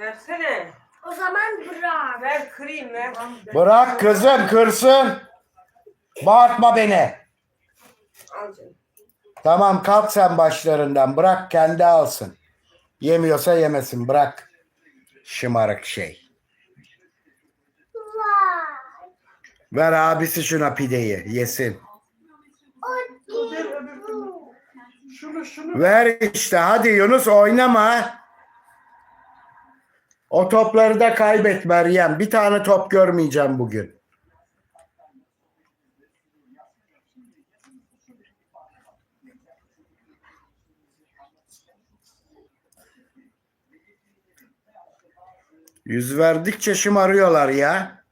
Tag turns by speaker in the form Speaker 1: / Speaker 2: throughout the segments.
Speaker 1: Versene.
Speaker 2: O zaman bırak.
Speaker 1: Ver kırayım ver.
Speaker 3: Bırak kızım kırsın. Bağırtma beni.
Speaker 1: Al canım.
Speaker 3: Tamam kalk sen başlarından. Bırak kendi alsın. Yemiyorsa yemesin bırak. Şımarık şey. Ver abisi şuna pideyi yesin.
Speaker 1: Şunu şunu.
Speaker 3: Ver işte hadi Yunus oynama. O topları da kaybet Meryem. Bir tane top görmeyeceğim bugün. Yüz verdikçe şımarıyorlar ya.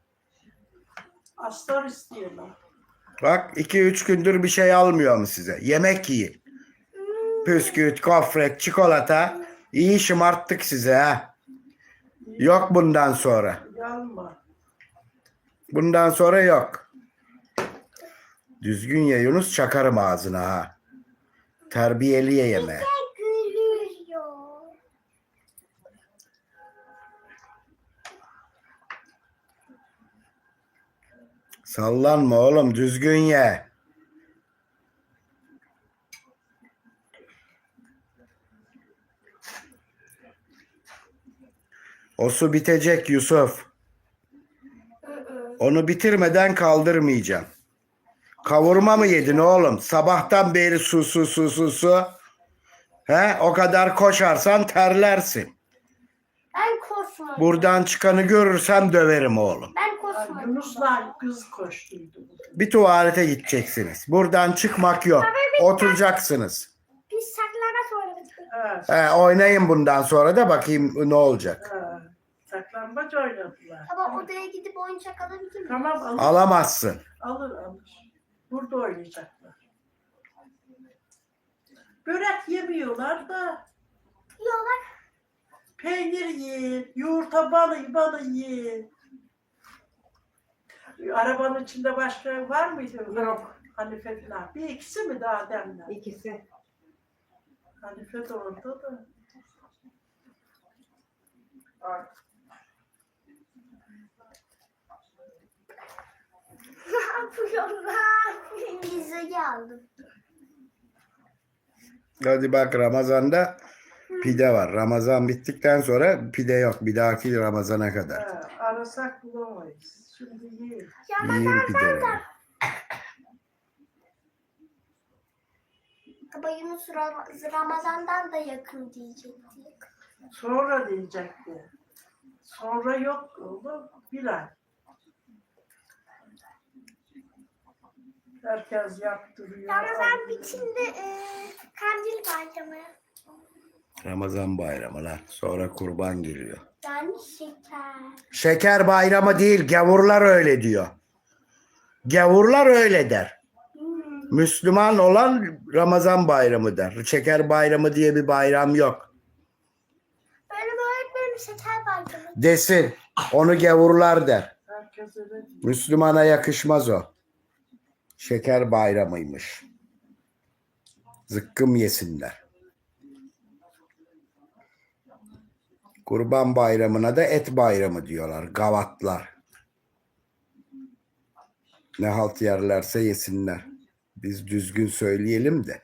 Speaker 1: Aslar istiyorlar.
Speaker 3: Bak iki üç gündür bir şey almıyor mu size? Yemek yiyin. Püsküvit, gofret, çikolata. İyi şımarttık size ha. Yok bundan sonra.
Speaker 1: Yanma.
Speaker 3: Bundan sonra yok. Düzgün ye Yunus çakarım ağzına ha. Terbiyeli ye yeme. Sallanma oğlum düzgün ye. O su bitecek Yusuf. Onu bitirmeden kaldırmayacağım. Kavurma mı yedin oğlum? Sabahtan beri su su su su su. He? O kadar koşarsan terlersin.
Speaker 2: Ben koşmadım.
Speaker 3: Buradan çıkanı görürsem döverim oğlum.
Speaker 2: Ben koşmadım.
Speaker 1: Yunus'la kız koştuydu.
Speaker 3: Bir tuvalete gideceksiniz. Buradan çıkmak yok. Oturacaksınız.
Speaker 2: Biz saklana oynadık.
Speaker 1: Ha,
Speaker 3: He, oynayın bundan sonra da bakayım ne olacak.
Speaker 1: Saklambaç oynadılar.
Speaker 2: Ama odaya gidip oyuncak alabilir miyim?
Speaker 1: Tamam alır,
Speaker 3: Alamazsın.
Speaker 1: alır alır. Burada oynayacaklar. Börek yemiyorlar da
Speaker 2: Yiyorlar.
Speaker 1: peynir yiyin, yumurta balı balı yiyin. Arabanın içinde başka var mıydı?
Speaker 4: Yok.
Speaker 1: Hanife falan. Bir ikisi mi daha demler?
Speaker 4: İkisi.
Speaker 1: Hanife de orada da.
Speaker 2: Ne yapıyorlar? Pizzayı aldım.
Speaker 3: Hadi bak Ramazan'da pide var. Ramazan bittikten sonra pide yok. Bir dahaki Ramazan'a kadar.
Speaker 1: Ha, arasak bulamayız. Şimdi yiyin.
Speaker 3: Yiyin pideleri.
Speaker 2: Baba Yunus Ram- Ramazan'dan da yakın diyecektik.
Speaker 1: Sonra diyecekti. Sonra yok oğlum. Bir ay. Herkes yaptırıyor.
Speaker 2: Ramazan bitimde e, kandil bayramı.
Speaker 3: Ramazan bayramı lan. Sonra kurban geliyor.
Speaker 2: Yani şeker.
Speaker 3: Şeker bayramı değil. Gavurlar öyle diyor. Gavurlar öyle der.
Speaker 2: Hmm.
Speaker 3: Müslüman olan Ramazan bayramı der. Şeker bayramı diye bir bayram yok.
Speaker 2: Benim öğretmenim şeker bayramı.
Speaker 3: Desin. Onu gavurlar der.
Speaker 1: Herkes öyle diyor.
Speaker 3: Müslümana yakışmaz o. Şeker bayramıymış. Zıkkım yesinler. Kurban bayramına da et bayramı diyorlar. Gavatlar. Ne halt yerlerse yesinler. Biz düzgün söyleyelim de.